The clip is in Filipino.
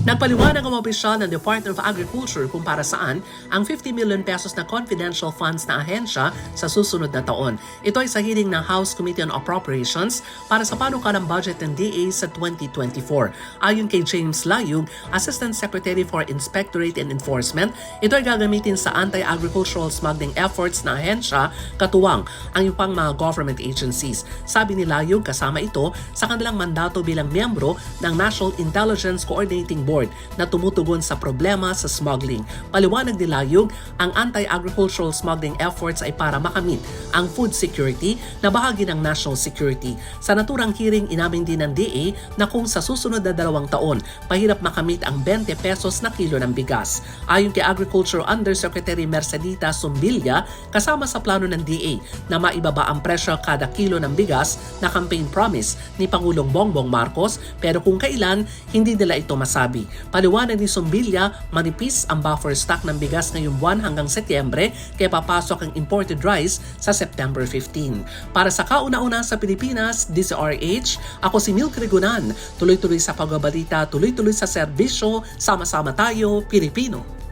Nagpaliwanag ang opisyal ng Department of Agriculture kung para saan ang 50 million pesos na confidential funds na ahensya sa susunod na taon. Ito ay sa hearing ng House Committee on Appropriations para sa panukalang budget ng DA sa 2024. Ayon kay James Layug, Assistant Secretary for Inspectorate and Enforcement, ito ay gagamitin sa anti-agricultural smuggling efforts na ahensya katuwang ang ibang mga government agencies. Sabi ni Layug, kasama ito sa kanilang mandato bilang miyembro ng National Intelligence Coordinating Board na tumutugon sa problema sa smuggling. Paliwanag ni Layug, ang anti-agricultural smuggling efforts ay para makamit ang food security na bahagi ng national security. Sa naturang hearing, inamin din ng DA na kung sa susunod na dalawang taon, pahirap makamit ang 20 pesos na kilo ng bigas. Ayon kay Agriculture Undersecretary Mercedita Sumbilla, kasama sa plano ng DA na maibaba ang presyo kada kilo ng bigas na campaign promise ni Pangulong Bongbong Marcos pero kung kailan, hindi nila ito masabi. Paliwanag ni Sumbilla, manipis ang buffer stock ng bigas ngayong buwan hanggang Setyembre kaya papasok ang imported rice sa September 15. Para sa kauna-una sa Pilipinas, DCRH, ako si Milk Rigunan. Tuloy-tuloy sa pagbabalita, tuloy-tuloy sa serbisyo, sama-sama tayo, Pilipino.